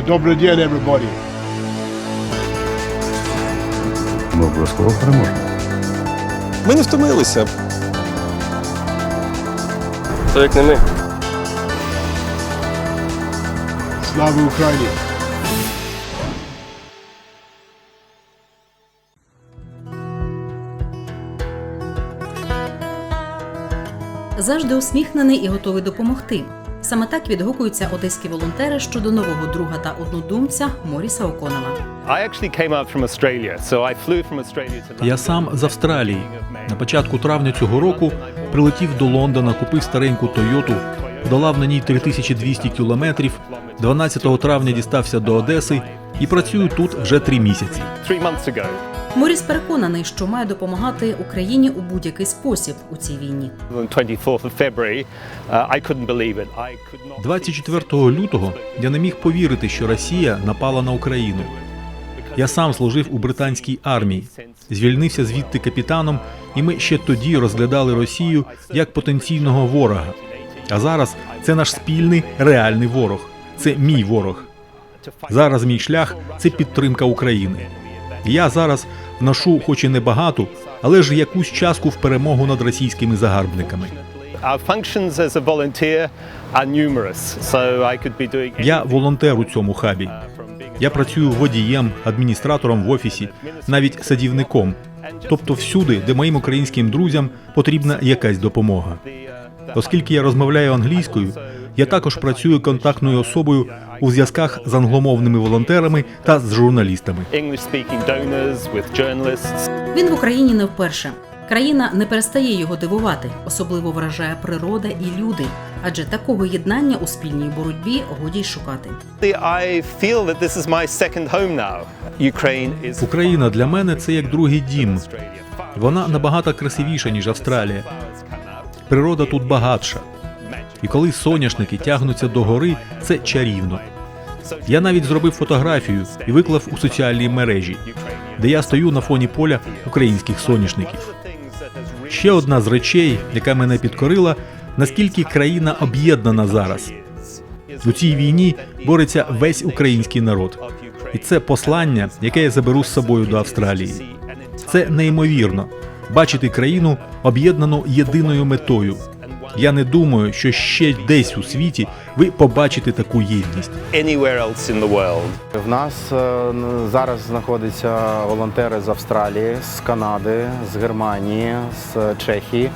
Добрий день, everybody. Ми обов'язково переможемо. Ми не втомилися. То як не ми. Слава Україні! завжди усміхнений і готовий допомогти. Саме так відгукуються одеські волонтери щодо нового друга та однодумця Моріса Оконова. Я сам з Австралії. На початку травня цього року прилетів до Лондона, купив стареньку Тойоту, долав на ній 3200 кілометрів. 12 травня дістався до Одеси і працюю тут вже три місяці. Моріс переконаний, що має допомагати Україні у будь-який спосіб у цій війні. On the 24th of February, uh, 24 лютого я не міг повірити, що Росія напала на Україну. Я сам служив у британській армії, звільнився звідти капітаном, і ми ще тоді розглядали Росію як потенційного ворога. А зараз це наш спільний реальний ворог. Це мій ворог. Зараз мій шлях це підтримка України. Я зараз вношу, хоч і небагато, але ж якусь частку в перемогу над російськими загарбниками. Я волонтер у цьому хабі. Я працюю водієм, адміністратором в офісі, навіть садівником. Тобто всюди, де моїм українським друзям потрібна якась допомога. Оскільки я розмовляю англійською, я також працюю контактною особою у зв'язках з англомовними волонтерами та з журналістами. Він в Україні не вперше. Країна не перестає його дивувати, особливо вражає природа і люди, адже такого єднання у спільній боротьбі годі й шукати. Україна для мене це як другий дім. Вона набагато красивіша ніж Австралія. Природа тут багатша. І коли соняшники тягнуться до гори, це чарівно. Я навіть зробив фотографію і виклав у соціальні мережі, де я стою на фоні поля українських соняшників. Ще одна з речей, яка мене підкорила, наскільки країна об'єднана зараз. У цій війні бореться весь український народ. І це послання, яке я заберу з собою до Австралії. Це неймовірно бачити країну об'єднану єдиною метою. Я не думаю, що ще десь у світі ви побачите таку єдність. else in the world. В нас е, зараз знаходяться волонтери з Австралії, з Канади, з Германії, з Чехії,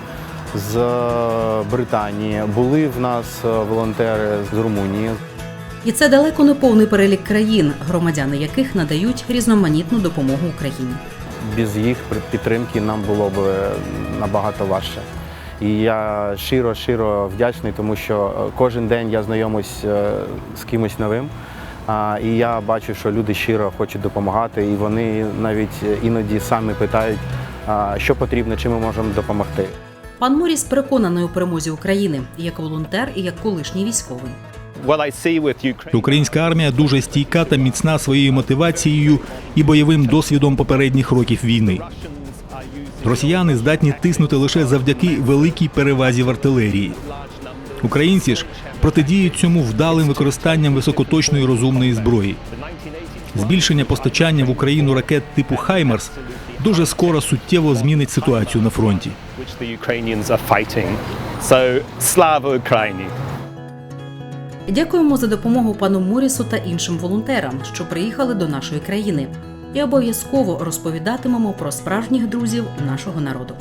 з е, Британії. Були в нас е, волонтери з Румунії. І це далеко не повний перелік країн, громадяни яких надають різноманітну допомогу Україні. Без їх підтримки нам було б е, набагато важче. І я щиро щиро вдячний, тому що е, кожен день я знайомусь е, з кимось новим. І я бачу, що люди щиро хочуть допомагати, і вони навіть іноді самі питають, що потрібно, чим ми можемо допомогти. Пан Моріс переконаний у перемозі України як волонтер, і як колишній військовий. Українська армія дуже стійка та міцна своєю мотивацією і бойовим досвідом попередніх років війни. Росіяни здатні тиснути лише завдяки великій перевазі в артилерії. Українці ж протидіють цьому вдалим використанням високоточної розумної зброї. Збільшення постачання в Україну ракет типу Хаймарс дуже скоро суттєво змінить ситуацію на фронті. Slava Ukraini. Дякуємо за допомогу пану Морісу та іншим волонтерам, що приїхали до нашої країни, і обов'язково розповідатимемо про справжніх друзів нашого народу.